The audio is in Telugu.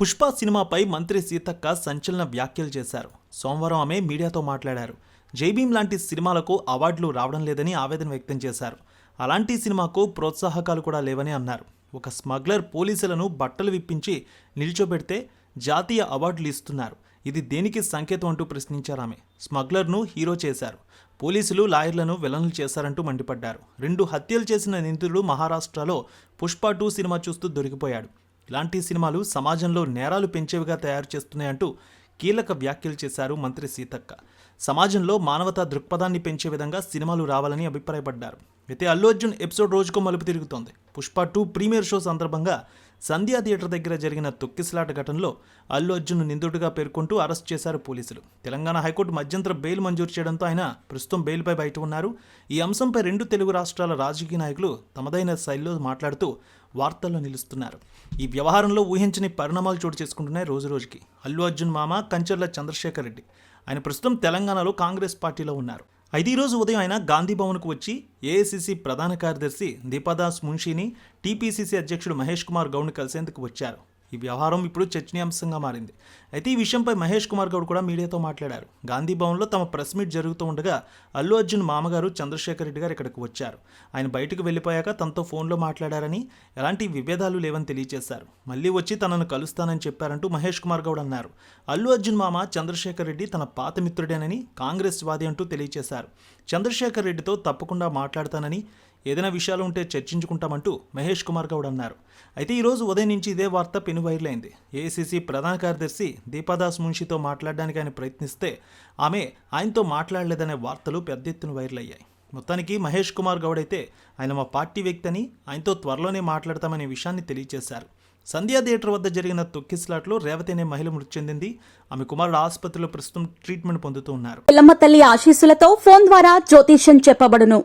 పుష్ప సినిమాపై మంత్రి సీతక్క సంచలన వ్యాఖ్యలు చేశారు. సోమవారం ఆమె మీడియాతో మాట్లాడారు. జైభీం లాంటి సినిమాలకు అవార్డులు రావడం లేదని ఆవేదన వ్యక్తం చేశారు. అలాంటి సినిమాకు ప్రోత్సాహకాలు కూడా లేవని అన్నారు. ఒక స్మగ్లర్ పోలీసులను బట్టలు విప్పించి నిల్చోబెడితే జాతీయ అవార్డులు ఇస్తున్నారు. ఇది దేనికి సంకేతం అంటూ ప్రశ్నించారు ఆమె. స్మగ్లర్ను హీరో చేశారు. పోలీసులు లాయర్లను విలన్లు చేశారంటూ మండిపడ్డారు. రెండు హత్యలు చేసిన నిందితుడు మహారాష్ట్రలో పుష్ప టూ సినిమా చూస్తూ దొరికిపోయాడు. ఇలాంటి సినిమాలు సమాజంలో నేరాలు పెంచేవిగా తయారు చేస్తున్నాయంటూ కీలక వ్యాఖ్యలు చేశారు మంత్రి సీతక్క. సమాజంలో మానవతా దృక్పథాన్ని పెంచే విధంగా సినిమాలు రావాలని అభిప్రాయపడ్డారు. అయితే అల్లు అర్జున్ ఎపిసోడ్ రోజుకో మలుపు తిరుగుతోంది. పుష్ప టూ ప్రీమియర్ షో సందర్భంగా సంధ్యా థియేటర్ దగ్గర జరిగిన తొక్కిసలాట ఘటనలో అల్లు అర్జున్ నిందితుడిగా పేర్కొంటూ అరెస్ట్ చేశారు పోలీసులు. తెలంగాణ హైకోర్టు మధ్యంతర బెయిల్ మంజూరు చేయడంతో ఆయన ప్రస్తుతం బెయిల్పై బయట ఉన్నారు. ఈ అంశంపై రెండు తెలుగు రాష్ట్రాల రాజకీయ నాయకులు తమదైన శైలిలో మాట్లాడుతూ వార్తల్లో నిలుస్తున్నారు. ఈ వ్యవహారంలో ఊహించని పరిణామాలు చోటు చేసుకుంటున్నాయి రోజు రోజుకి. అల్లు అర్జున్ మామ కంచర్ల చంద్రశేఖర్ రెడ్డి. ఆయన ప్రస్తుతం తెలంగాణలో కాంగ్రెస్ పార్టీలో ఉన్నారు. అయితే ఈరోజు ఉదయం ఆయన గాంధీ భవన్కు వచ్చి ఏఐసిసి ప్రధాన కార్యదర్శి దీపాదాస్ మున్షిని టీపీసీసీ అధ్యక్షుడు మహేష్ కుమార్ గౌడ్ని కలిసేందుకు వచ్చారు. ఈ వ్యవహారం ఇప్పుడు చర్చనీయాంశంగా మారింది. అయితే ఈ విషయంపై మహేష్ కుమార్ గౌడ్ కూడా మీడియాతో మాట్లాడారు. గాంధీ భవన్లో తమ ప్రెస్ మీట్ జరుగుతూ ఉండగా అల్లు అర్జున్ మామగారు చంద్రశేఖర్ రెడ్డి గారు ఇక్కడికి వచ్చారు. ఆయన బయటకు వెళ్ళిపోయాక తనతో ఫోన్లో మాట్లాడారని ఎలాంటి విభేదాలు లేవని తెలియజేశారు మళ్ళీ వచ్చి తనను కలుస్తానని చెప్పారంటూ మహేష్ కుమార్ గౌడ్ అన్నారు. అల్లు అర్జున్ మామ చంద్రశేఖర్ రెడ్డి తన పాత మిత్రుడేనని కాంగ్రెస్ వాది అంటూ తెలియజేశారు చంద్రశేఖర్ రెడ్డితో తప్పకుండా మాట్లాడతానని ఏదైనా విషయాలు ఉంటే చర్చించుకుంటామంటూ మహేష్ కుమార్ గౌడ్ అన్నారు. అయితే ఈరోజు ఉదయం నుంచి ఇదే వార్త పెను ఏసీసీ ప్రధాన కార్యదర్శి దీపాదాస్ మున్షితో మాట్లాడడానికి ఆయన ప్రయత్నిస్తే ఆమె ఆయనతో మాట్లాడలేదనే వార్తలు పెద్ద ఎత్తున వైర్లయ్యాయి మొత్తానికి మహేష్ కుమార్ గౌడ్ అయితే ఆయన మా పార్టీ వ్యక్తి అని ఆయనతో త్వరలోనే మాట్లాడతామనే విషయాన్ని తెలియజేశారు. సంధ్యా థియేటర్ వద్ద జరిగిన తొక్కిస్లాట్లో రేవతి అనే మహిళ మృతి చెందింది. ఆమె కుమారుడు ఆసుపత్రిలో ప్రస్తుతం ట్రీట్మెంట్ పొందుతూ ఉన్నారు. పిల్లమ్మ తల్లి ఆశీస్సులతో ఫోన్ ద్వారా జ్యోతిష్యం చెప్పబడును.